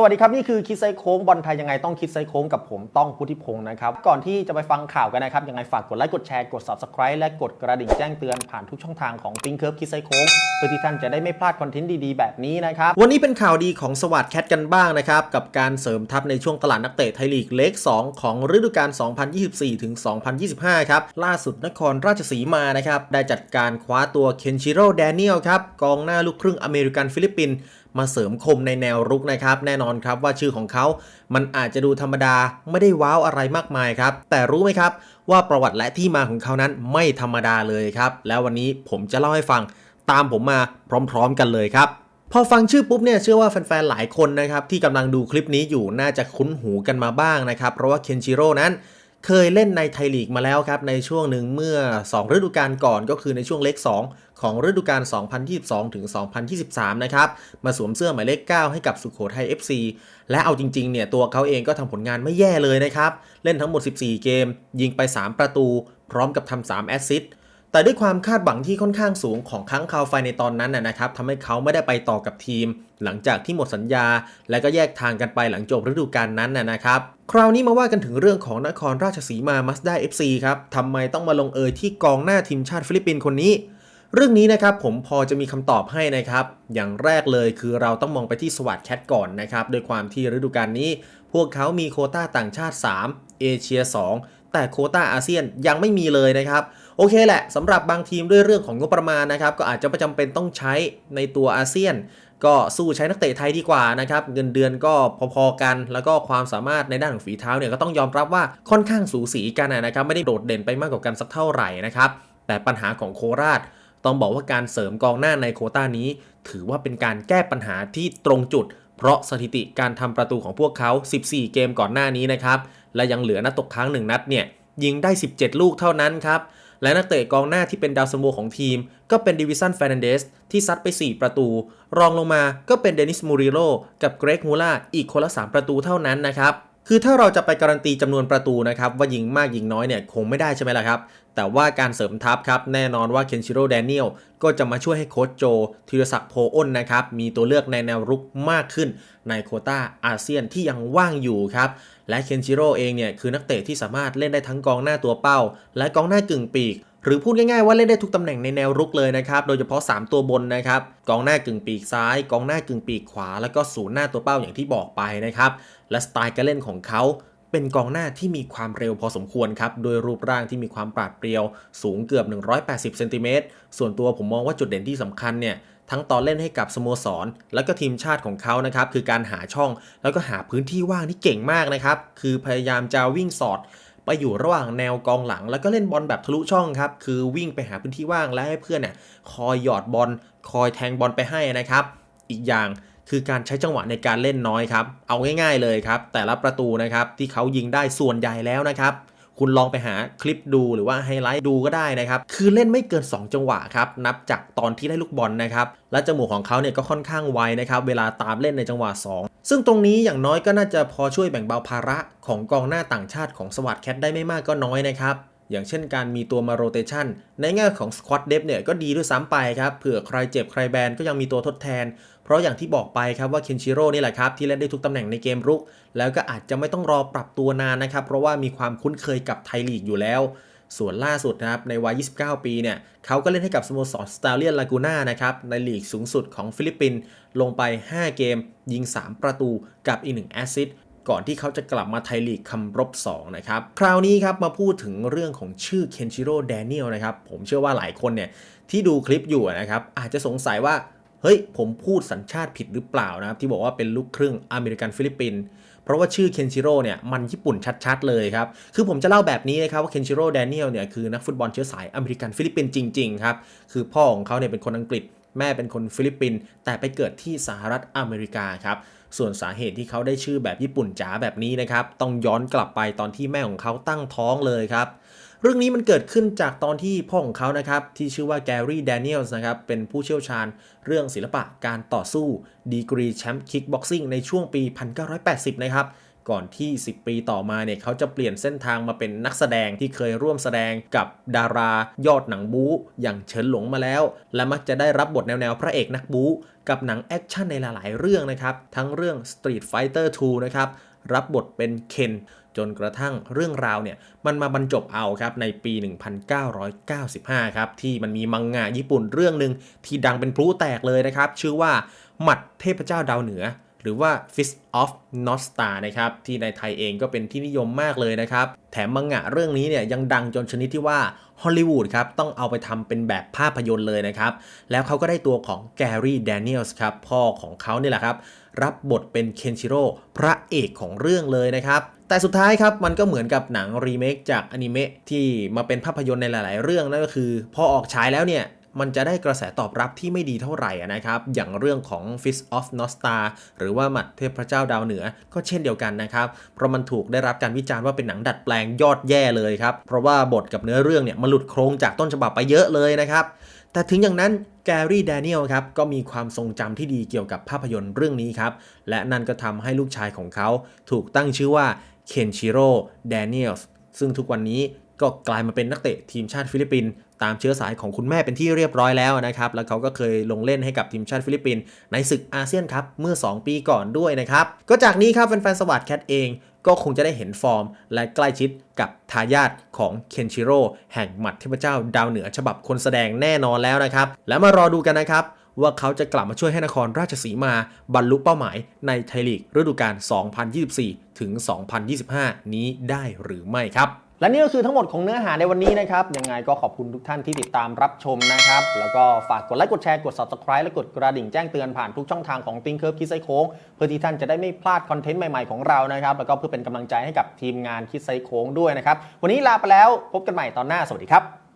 สวัสดีครับ นี่คือคิดไซโค้งบอลไทยยังไงต้องคิดไซโค้งกับผมต้องพุทธิพงศ์นะครับ ก่อนที่จะไปฟังข่าวกันนะครับ ยังไงฝากกดไลค์กดแชร์กด subscribe และกดกระดิ่งแจ้งเตือนผ่านทุกช่องทางของ Think Curve คิดไซโค้งเพื่อที่ท่านจะได้ไม่พลาดคอนเทนต์ดีๆ แบบนี้นะครับ วันนี้เป็นข่าวดีของสวัสดแคทกันบ้างนะครับ กับการเสริมทัพในช่วงตลาดนักเตะไทยลีกเลก2ของฤดูกาล 2024ถึง2025 ครับล่าสุดนครราชสีมานะครับได้จัดการคว้าตัวเคนชิโร่แดเนียลครับกองหน้าลูกครึ่งอเมริกันฟิลิปปินส์ มาเสริมคมในแนวรุกนะครับ แน่นอนครับว่าชื่อของเขา มันอาจจะดูธรรมดาไม่ได้ว้าวอะไรมากมายครับ แต่รู้ไหมครับว่าประวัติและที่มาของเขานั้นไม่ธรรมดาเลยครับ แล้ววันนี้ผมจะเล่าให้ฟังตามผมมาพร้อมๆกันเลยครับพอฟังชื่อปุ๊บเนี่ยเชื่อว่าแฟนๆ หลายคนนะครับที่กำลังดูคลิปนี้อยู่น่าจะคุ้นหูกันมาบ้างนะครับ เพราะว่าเคนชิโร่นั้น เคยเล่นในไทยลีกมาแล้วครับในช่วงหนึ่งเมื่อ 2 ฤดูกาลก่อนก็คือในช่วงเล็ก 2 ของฤดูกาล 2022 ถึง 2023 นะครับ มาสวมเสื้อหมายเลข 9 ให้กับสุโขทัย FC และเอาจริงๆเนี่ยตัวเขาเองก็ทำผลงานไม่แย่เลยนะครับ เล่นทั้งหมด 14 เกม ยิงไป 3 ประตู พร้อมกับทำ3แอสซิสต์ แต่ด้วยความคาดหวังที่ค่อนข้างสูงของค้างคาวไฟในตอนนั้นนะครับทำให้เขาไม่ได้ไปต่อกับทีม หลังจากที่หมดสัญญา และก็แยกทางกันไปหลังจบฤดูกาลนั้นนะครับคราวนี้มาว่ากันถึงเรื่องของนครราชสีมามัสด้า FC ครับทำไมต้องมาลงเอยที่กองหน้าทีมชาติฟิลิปปินส์คนนี้ เรื่องนี้นะครับผมพอจะมีคำตอบให้นะครับ อย่างแรกเลยคือเราต้องมองไปที่สวัสดแคทก่อนนะครับโดยความที่ฤดูกาลนี้ พวกเขามีโคต้าต่างชาติ 3 เอเชีย 2 แต่โคต้าอาเซียนยังไม่มีเลยนะครับ โอเคแหละสำหรับบางทีมด้วยเรื่องของงบประมาณนะครับก็อาจจะประจำเป็นต้องใช้ในตัวอาเซียน ก็สู้ใช้นักเตะไทยดีกว่านะครับเงินเดือนก็พอๆกัน แล้วก็ความสามารถในด้านของฝีเท้าเนี่ยก็ต้องยอมรับว่าค่อนข้างสูสีกันนะครับไม่ได้โดดเด่นไปมากกว่ากันสักเท่าไหร่นะครับแต่ปัญหาของโคราชต้องบอกว่าการเสริมกองหน้าในโคต้านี้ ถือว่าเป็นการแก้ปัญหาที่ตรงจุด เพราะสถิติการทำประตูของพวกเขา 14 เกมก่อนหน้านี้นะครับ และยังเหลือนัดตกค้างหนึ่งนัดเนี่ย ยิงได้ 17 ลูกเท่านั้นครับ และนักเตะกองหน้าที่เป็นดาวซันโวของทีม ก็เป็นดิวิสันเฟรนันเดสที่ซัดไป 4 ประตู รองลงมาก็เป็นเดนิสมูริโรกับเกรกมูล่าอีกคนละ 3 ประตูเท่านั้นนะครับ คือถ้าเราจะไปการันตีจำนวนประตูนะครับว่ายิงมากยิงน้อยเนี่ยคงไม่ได้ใช่ไหมล่ะครับ แต่ว่าการเสริมทัพครับแน่นอนว่าเคนชิโร่แดเนียลก็จะมาช่วยให้โค้ชโจธีรศักดิ์โพอ้นนะครับมีตัวเลือกในแนวรุกมากขึ้นในโคต้าอาเซียนที่ยังว่างอยู่ครับและเคนชิโร่เองเนี่ยคือนักเตะที่สามารถเล่นได้ทั้งกองหน้าตัวเป้า และกองหน้ากึ่งปีก หรือพูดง่ายๆว่าเล่นได้ทุกตำแหน่งในแนวรุกเลยนะครับ โดยเฉพาะ 3 ตัวบนนะครับ กองหน้ากึ่งปีกซ้าย กองหน้ากึ่งปีกขวา แล้วก็ศูนย์หน้าตัวเป้าอย่างที่บอกไปนะครับ และสไตล์การเล่นของเขาเป็นกองหน้าที่มีความเร็วพอสมควรครับ โดยรูปร่างที่มีความปราดเปรียว สูงเกือบ 180 เซนติเมตร ส่วนตัวผมมองว่าจุดเด่นที่สำคัญเนี่ย ทั้งตอนเล่นให้กับสโมสร และก็ทีมชาติของเขานะครับ คือการหาช่อง แล้วก็หาพื้นที่ว่างที่เก่งมากนะครับ คือพยายามจะวิ่งสอด ไปอยู่ระหว่างแนวกองหลัง แล้วก็เล่นบอลแบบทะลุช่องครับ คือวิ่งไปหาพื้นที่ว่างและให้เพื่อนเนี่ยคอยหยอดบอลคอยแทงบอลไปให้นะครับ อีกอย่างคือการใช้จังหวะในการเล่นน้อยครับ เอาง่าย ๆเลยครับ แต่ละประตูนะครับที่เขายิงได้ส่วนใหญ่แล้วนะครับ คุณลองไปหาคลิปดูหรือว่าไฮไลท์ดูก็ได้นะครับ คือเล่นไม่เกิน 2 จังหวะครับ นับจากตอนที่ได้ลูกบอลนะครับ และจมูกของเขาเนี่ยก็ค่อนข้างไวนะครับ เวลาตามเล่นในจังหวะ 2 ซึ่งตรงนี้อย่างน้อยก็น่าจะพอช่วยแบ่งเบาภาระของกองหน้าต่างชาติของสวัสดแคทได้ไม่มากก็น้อยนะครับ อย่างเช่นการมีตัวมาโรเตชันในแง่ของสควอตเดฟเนี่ยก็ดีด้วยซ้ำไปครับ เผื่อใครเจ็บใครแบนก็ยังมีตัวทดแทน เพราะอย่างที่บอกไปครับว่าเคนชิโร่นี่แหละครับ ที่เล่นได้ทุกตำแหน่งในเกมรุก แล้วก็อาจจะไม่ต้องรอปรับตัวนานนะครับ เพราะว่ามีความคุ้นเคยกับไทยลีกอยู่แล้ว ส่วนล่าสุดนะครับในวัย 29 ปีเนี่ยเขาก็เล่นให้กับสโมสรสตาเลียนลากูน่านะครับในลีกสูงสุดของฟิลิปปินส์ลงไป 5 เกม ยิง 3 ประตูกับอีก1แอสซิส ก่อนที่เขาจะกลับมาไทยลีกคำรบ 2 นะครับ คราวนี้ครับมาพูดถึงเรื่องของชื่อเคนชิโร่แดเนียลนะครับ ผมเชื่อว่าหลายคนเนี่ยที่ดูคลิปอยู่นะครับ อาจจะสงสัยว่า เฮ้ย ผมพูดสัญชาติผิดหรือเปล่านะครับ ที่บอกว่าเป็นลูกครึ่งอเมริกันฟิลิปปินส์เพราะว่าชื่อเคนชิโร่เนี่ยมันญี่ปุ่นชัดๆเลยครับ คือผมจะเล่าแบบนี้นะครับว่าเคนชิโร่แดเนียลเนี่ยคือนักฟุตบอลเชื้อสายอเมริกันฟิลิปปินส์จริงๆครับคือพ่อของเขาเนี่ยเป็นคนอังกฤษ แม่เป็นคนฟิลิปปินส์แต่ไปเกิดที่สหรัฐอเมริกาครับ ส่วนสาเหตุที่เขาได้ชื่อแบบญี่ปุ่นจ๋าแบบนี้นะครับ ต้องย้อนกลับไปตอนที่แม่ของเขาตั้งท้องเลยครับเรื่องนี้มันเกิดขึ้นจากตอนที่พ่อของเขานะครับ ที่ชื่อว่าแกรี่แดเนียลส์นะครับ เป็นผู้เชี่ยวชาญเรื่องศิลปะการต่อสู้ ดีกรีแชมป์คิกบ็อกซิ่งในช่วงปี 1980 นะครับ ก่อนที่ 10 ปีต่อมาเนี่ยเขาจะเปลี่ยนเส้นทางมาเป็นนักแสดงที่เคยร่วมแสดงกับดารายอดหนังบู๊อย่างเฉินหลงมาแล้ว และมักจะได้รับบทแนวๆพระเอกนักบู๊กับหนังแอคชั่นในหลายๆเรื่องนะครับ ทั้งเรื่อง Street Fighter 2 นะครับรับบทเป็นเคนจนกระทั่งเรื่องราวเนี่ยมันมาบรรจบเอาครับในปี 1995 ครับ ที่มันมีมังงะญี่ปุ่นเรื่องหนึ่งที่ดังเป็นพลุแตกเลยนะครับ ชื่อว่าหมัดเทพเจ้าดาวเหนือ หรือว่า Fist of North Star นะครับที่ในไทยเองก็เป็นที่นิยมมากเลยนะครับ แถมมังงะเรื่องนี้เนี่ยยังดังจนชนิดที่ว่าฮอลลีวูดครับต้องเอาไปทำเป็นแบบภาพยนตร์เลยนะครับ แล้วเขาก็ได้ตัวของแกรี่แดเนียลส์ครับพ่อของเขาเนี่ยแหละครับ รับบทเป็นเคนชิโร่พระเอกของเรื่องเลยนะครับแต่สุดท้ายครับ มันก็เหมือนกับหนังรีเมคจากอนิเมะที่มาเป็นภาพยนตร์ในหลาย ๆ เรื่องนั่นก็คือ พอออกฉายแล้วเนี่ย มันจะได้กระแสตอบรับที่ไม่ดีเท่าไหร่นะครับ อย่างเรื่องของ Fist of Nostar หรือว่าหมัดเทพเจ้าดาวเหนือ ก็เช่นเดียวกันนะครับ เพราะมันถูกได้รับการวิจารณ์ว่าเป็นหนังดัดแปลงยอดแย่เลยครับ เพราะว่าบทกับเนื้อเรื่องเนี่ยมันหลุดโครงจากต้นฉบับไปเยอะเลยนะครับ แต่ถึงอย่างนั้นแกรี่แดเนียลครับก็มีความทรงจำที่ดีเกี่ยวกับภาพยนตร์เรื่องนี้ครับ และนั่นก็ทำให้ลูกชายของเขา ถูกตั้งชื่อว่าเคนชิโร่แดเนียลส์ซึ่งทุกวันนี้ ก็กลายมาเป็นนักเตะทีมชาติฟิลิปปินส์ตามเชื้อสายของคุณแม่เป็นที่เรียบร้อยแล้วนะครับ แล้วเขาก็เคยลงเล่นให้กับทีมชาติฟิลิปปินส์ในศึกอาเซียนครับเมื่อ 2 ปีก่อนด้วยนะครับ ก็จากนี้ครับแฟนๆสวัสดแคทเองก็คงจะได้เห็นฟอร์ม และใกล้ชิดกับทายาทของเคนชิโร่แห่งหมัดเทพเจ้าดาวเหนือฉบับคนแสดงแน่นอนแล้วนะครับ แล้วมารอดูกันนะครับว่าเขาจะกลับมาช่วยให้นครราชสีมาบรรลุเป้าหมายในไทยลีกฤดูกาล 2024 ถึง 2025 นี้ได้หรือไม่ครับ และนี่ก็คือทั้งหมดของเนื้อหาในวันนี้นะครับ ยังไงก็ขอบคุณทุกท่านที่ติดตามรับชมนะครับ แล้วก็ฝากกดไลค์กดแชร์กด subscribe และกดกระดิ่งแจ้งเตือนผ่านทุกช่องทางของ t h i n k e r คิดไซโค้งเพื่อที่ท่านจะได้ไม่พลาดคอนเทนต์ใหม่ๆของเรานะครับ แล้วก็เพื่อเป็นกำลังใจให้กับทีมงานคิดไซโค้งด้วยนะครับ วันนี้ลาไปแล้วพบกันใหม่ตอนหน้าสวัสดีครับ